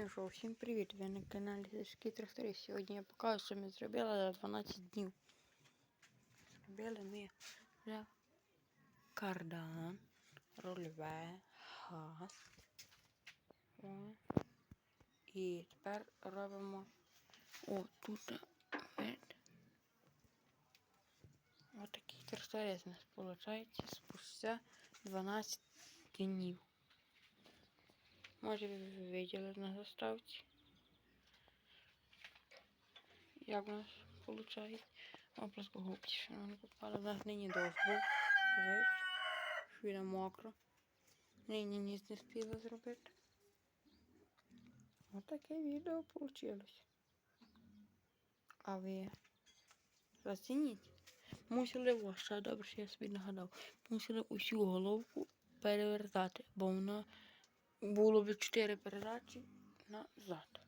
Ну що, всім привіт! Ви на каналі Сашки Тракторист. Сьогодні я покажу, що ми зробили за 12 днів. Зробили ми вже кардан, рульове, газ. І тепер робимо о, тут вид. Ось такий тракторець у нас виходить спустя 12 днів. Може ви виділи на заставці. Як у нас виходить? О, просто губки, що не попали. У нас нині дощ був. Швіра мокро. Нині ніс не спіла зробити. Ось таке відео вийшло. А ви зацініть. Мусили ще добре, що я собі нагадав. Мусили усю головку перевертати, бо вона було б 4 передачі назад.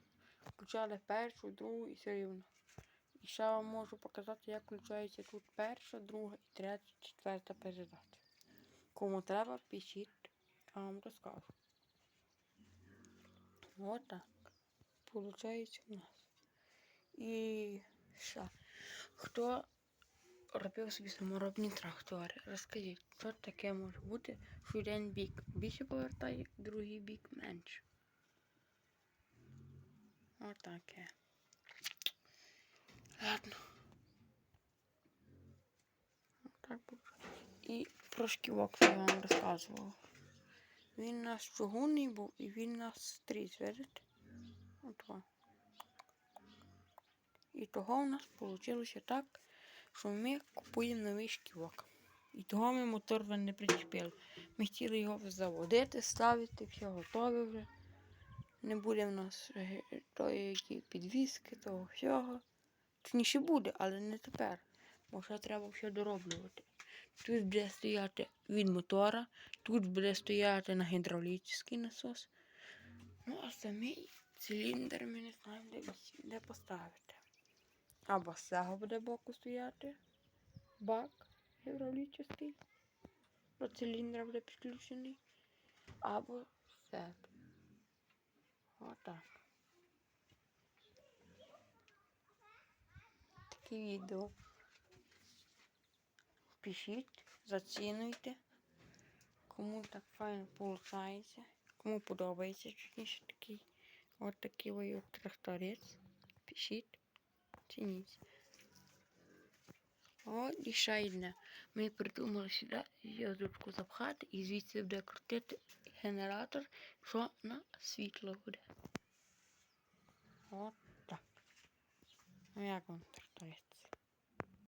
Включали першу, другу і все рівно. І ще вам можу показати, як включається тут перша, друга і третя, четверта передача. Кому треба, пишіть, я вам розкажу. Отак. Получається у нас. І ще. Хто робив собі саморобні трактори? Розкажіть, що таке може бути, що один бік більше повертає, другий бік менше. Отаке. Ладно. Отак буде. І про шківок я вам розказував. Він нас чугунний був і він нас стріс, видите? От. І того у нас вийшло так, що ми купуємо новий шківок. І того ми мотор не причепили. Ми хотіли його заводити, ставити, все готове вже. Не буде в нас е, тої підвіски, того всього. Точніше буде, але не тепер. Бо ще треба все дороблювати. Тут буде стояти від мотора, тут буде стояти на гідравлічний насос. Ну, а самий циліндр ми не знаємо, де, де поставити. Або з цього буде боку стояти бак гідравлічний. До циліндра буде підключений. Або цього. Отак. Таке відео. Пишіть, зацінуйте. Кому так файно виходить. Кому подобається чутніше такий. От такий тракторець. Пишіть, цініть. О, і ще одне. Ми придумали сюди язичку запхати і звідси буде крутити генератор, що на світло буде. От так. Ну як вам тракторець?